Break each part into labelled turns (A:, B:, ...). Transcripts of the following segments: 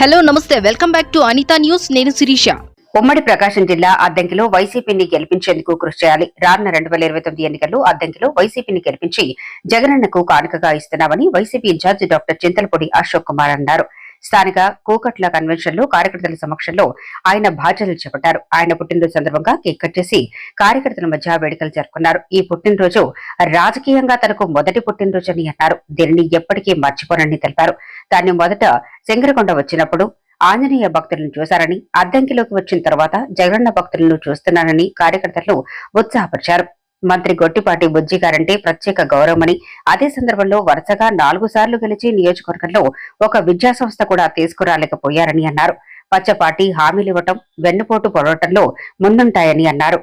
A: Hello నమస్తే. Welcome back to Anitha news. నేను శిరీష.
B: ఉమ్మడి ప్రకాశం జిల్లా అద్దంకిలో వైసీపీని గెలిపించేందుకు కృషి చేయాలి. రానున్న రెండు వేల ఇరవై తొమ్మిది ఎన్నికల్లో అద్దంకిలో వైసీపీని గెలిపించి జగనన్నకు కానుకగా ఇస్తున్నామని YCP incharge doctor Chintalapudi Ashok Kumar అన్నారు. స్థానిక కూకట్ల కన్వెన్షన్లో కార్యకర్తల సమక్షంలో ఆయన బాధ్యతలు చేపట్టారు. ఆయన పుట్టినరోజు సందర్భంగా కేక్ కట్ చేసి కార్యకర్తల మధ్య వేడుకలు జరుపుకున్నారు. ఈ పుట్టినరోజు రాజకీయంగా తనకు మొదటి పుట్టినరోజు అని అన్నారు. దీనిని ఎప్పటికీ మర్చిపోనని తెలిపారు. దాన్ని మొదట శంకరకొండ వచ్చినప్పుడు ఆంజనేయ భక్తులను చూశారని అద్దంకిలోకి వచ్చిన తర్వాత జగనన్న భక్తులను చూస్తున్నానని కార్యకర్తలు ఉత్సాహపరిచారు. మంత్రి గొట్టిపాటి బుజ్జిగారంటే ప్రత్యేక గౌరవమని. అదే సందర్భంలో వరుసగా నాలుగు సార్లు గెలిచి నియోజకవర్గంలో ఒక విద్యా సంస్థ కూడా తీసుకురాలేకపోయారని అన్నారు. పచ్చపాటి హామీలివ్వటం వెన్నుపోటు పొడవటంలో ముందుంటాయని అన్నారు.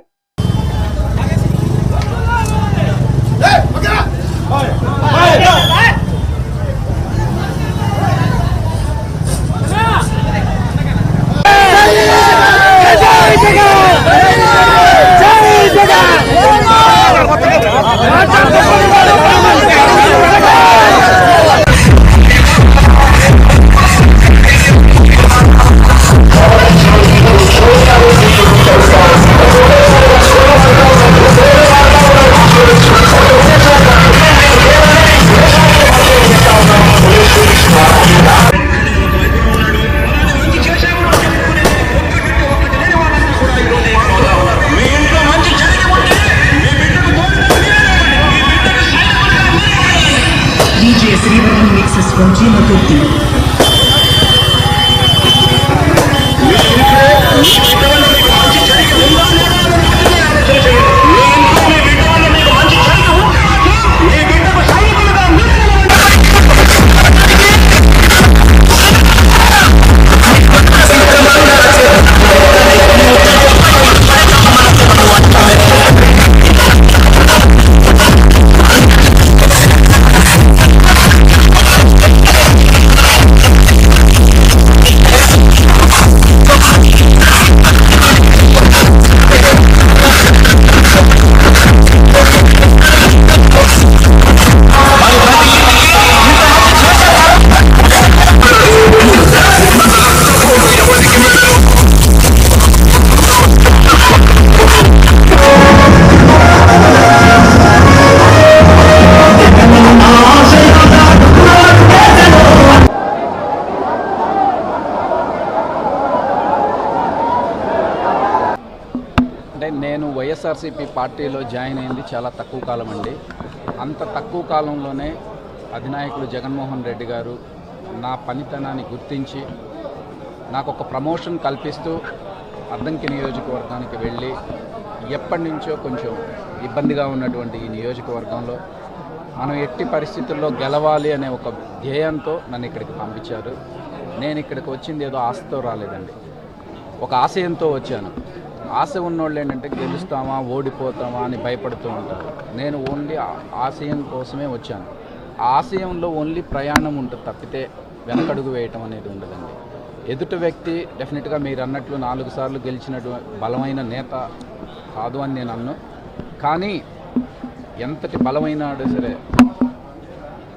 C: వైఎస్ఆర్సీపీ పార్టీలో జాయిన్ అయింది చాలా తక్కువ కాలం అండి. అంత తక్కువ కాలంలోనే అధినాయకుడు జగన్మోహన్ రెడ్డి గారు నా పనితనాన్ని గుర్తించి నాకు ఒక ప్రమోషన్ కల్పిస్తూ అద్దంకి నియోజకవర్గానికి వెళ్ళి ఎప్పటి నుంచో కొంచెం ఇబ్బందిగా ఉన్నటువంటి ఈ నియోజకవర్గంలో మనం ఎట్టి పరిస్థితుల్లో గెలవాలి అనే ఒక ధ్యేయంతో నన్ను ఇక్కడికి పంపించారు. నేను ఇక్కడికి వచ్చింది ఏదో ఆశతో రాలేదండి. ఒక ఆశయంతో వచ్చాను. ఆశ ఉన్నోళ్ళు ఏంటంటే గెలుస్తామా ఓడిపోతామా అని భయపడుతూ ఉంటారు. నేను ఓన్లీ ఆశయం కోసమే వచ్చాను. ఆ ఆశయంలో ఓన్లీ ప్రయాణం ఉంటుంది తప్పితే వెనకడుగు వేయటం అనేది ఉండదండి. ఎదుటి వ్యక్తి డెఫినెట్గా మీరు అన్నట్లు నాలుగు సార్లు గెలిచినటు బలమైన నేత కాదు అని నేను అన్ను. కానీ ఎంతటి బలమైన సరే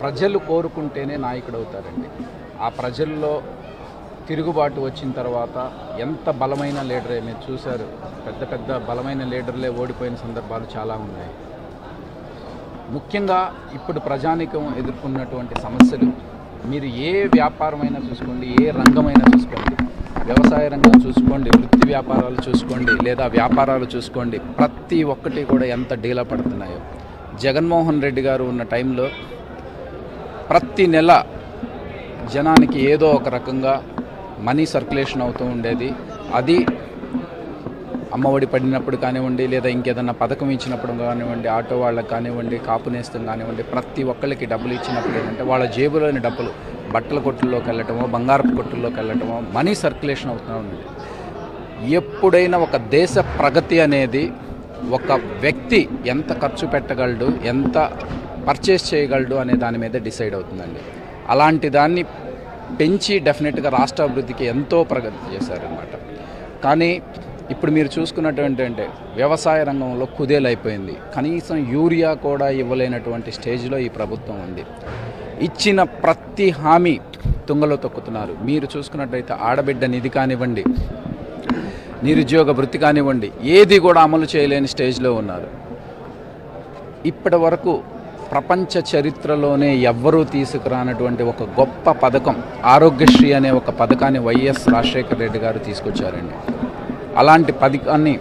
C: ప్రజలు కోరుకుంటేనే నాయకుడు అవుతారండి ఆ ప్రజల్లో తిరుగుబాటు వచ్చిన తర్వాత ఎంత బలమైన లీడరే మీరు చూశారు. పెద్ద పెద్ద బలమైన లీడర్లే ఓడిపోయిన సందర్భాలు చాలా ఉన్నాయి. ముఖ్యంగా ఇప్పుడు ప్రజానికం ఎదుర్కొన్నటువంటి సమస్యలు మీరు ఏ వ్యాపారమైనా చూసుకోండి ఏ రంగమైనా చూసుకోండి. వ్యవసాయ రంగం చూసుకోండి వృత్తి వ్యాపారాలు చూసుకోండి లేదా వ్యాపారాలు చూసుకోండి. ప్రతి ఒక్కటి కూడా ఎంత డీలా పడుతున్నాయో. జగన్మోహన్ రెడ్డి గారు ఉన్న టైంలో ప్రతి నెల జనానికి ఏదో ఒక రకంగా మనీ సర్క్యులేషన్ అవుతూ ఉండేది. అది అమ్మఒడి పడినప్పుడు కానివ్వండి లేదా ఇంకేదన్నా పథకం ఇచ్చినప్పుడు కానివ్వండి ఆటో వాళ్ళకి కానివ్వండి కాపు నేస్తం కానివ్వండి ప్రతి ఒక్కళ్ళకి డబ్బులు ఇచ్చినప్పుడు ఏంటంటే వాళ్ళ జేబులోని డబ్బులు బట్టల కొట్టుల్లోకి వెళ్ళటమో బంగారపు కొట్టుల్లోకి వెళ్ళటమో మనీ సర్క్యులేషన్ అవుతూ ఉంది ఎప్పుడైనా ఒక దేశ ప్రగతి అనేది ఒక వ్యక్తి ఎంత ఖర్చు పెట్టగలడు ఎంత పర్చేస్ చేయగలడు అనే దాని మీద డిసైడ్ అవుతుందండి. అలాంటి దాన్ని పెంచి డెఫినెట్గా రాష్ట్ర అభివృద్ధికి ఎంతో ప్రగతి చేశారనమాట కానీ ఇప్పుడు మీరు చూసుకున్నటువంటి అంటే వ్యవసాయ రంగంలో కుదేలైపోయింది. కనీసం యూరియా కూడా ఇవ్వలేనటువంటి స్టేజ్లో ఈ ప్రభుత్వం ఉంది. ఇచ్చిన ప్రతి హామీ తుంగలో తొక్కుతున్నారు. మీరు చూసుకున్నట్టయితే ఆడబిడ్డ నిధి కానివ్వండి నిరుద్యోగ వృత్తి కానివ్వండి ఏది కూడా అమలు చేయలేని స్టేజ్లో ఉన్నారు. ఇప్పటి వరకు ప్రపంచ చరిత్రలోనే ఎవ్వరూ తీసుకురానటువంటి ఒక గొప్ప పథకం ఆరోగ్యశ్రీ అనే ఒక పథకాన్ని వైఎస్ రాజశేఖర రెడ్డి గారు తీసుకొచ్చారండి. అలాంటి పథకాన్ని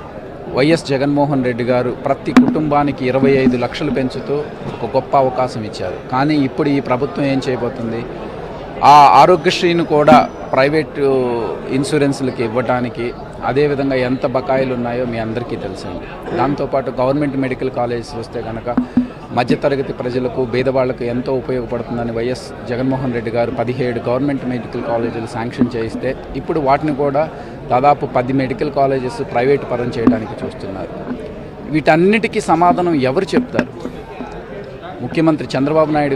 C: వైఎస్ జగన్మోహన్ రెడ్డి గారు ప్రతి కుటుంబానికి ఇరవై ఐదు లక్షలు పెంచుతూ ఒక గొప్ప అవకాశం ఇచ్చారు. కానీ ఇప్పుడు ఈ ప్రభుత్వం ఏం చేయబోతుంది? ఆ ఆరోగ్యశ్రీని కూడా ప్రైవేటు ఇన్సూరెన్స్లకి ఇవ్వడానికి అదేవిధంగా ఎంత బకాయిలు ఉన్నాయో మీ అందరికీ తెలిసింది దాంతోపాటు గవర్నమెంట్ మెడికల్ కాలేజెస్ వస్తే కనుక మధ్యతరగతి ప్రజలకు పేదవాళ్ళకు ఎంతో ఉపయోగపడుతుందని వైఎస్ జగన్మోహన్ రెడ్డి గారు పదిహేడు గవర్నమెంట్ మెడికల్ కాలేజీలు శాంక్షన్ చేయిస్తే ఇప్పుడు వాటిని కూడా దాదాపు పది మెడికల్ కాలేజెస్ ప్రైవేట్ పరం చేయడానికి చూస్తున్నారు. వీటన్నిటికీ సమాధానం ఎవరు చెప్తారు? ముఖ్యమంత్రి చంద్రబాబు నాయుడు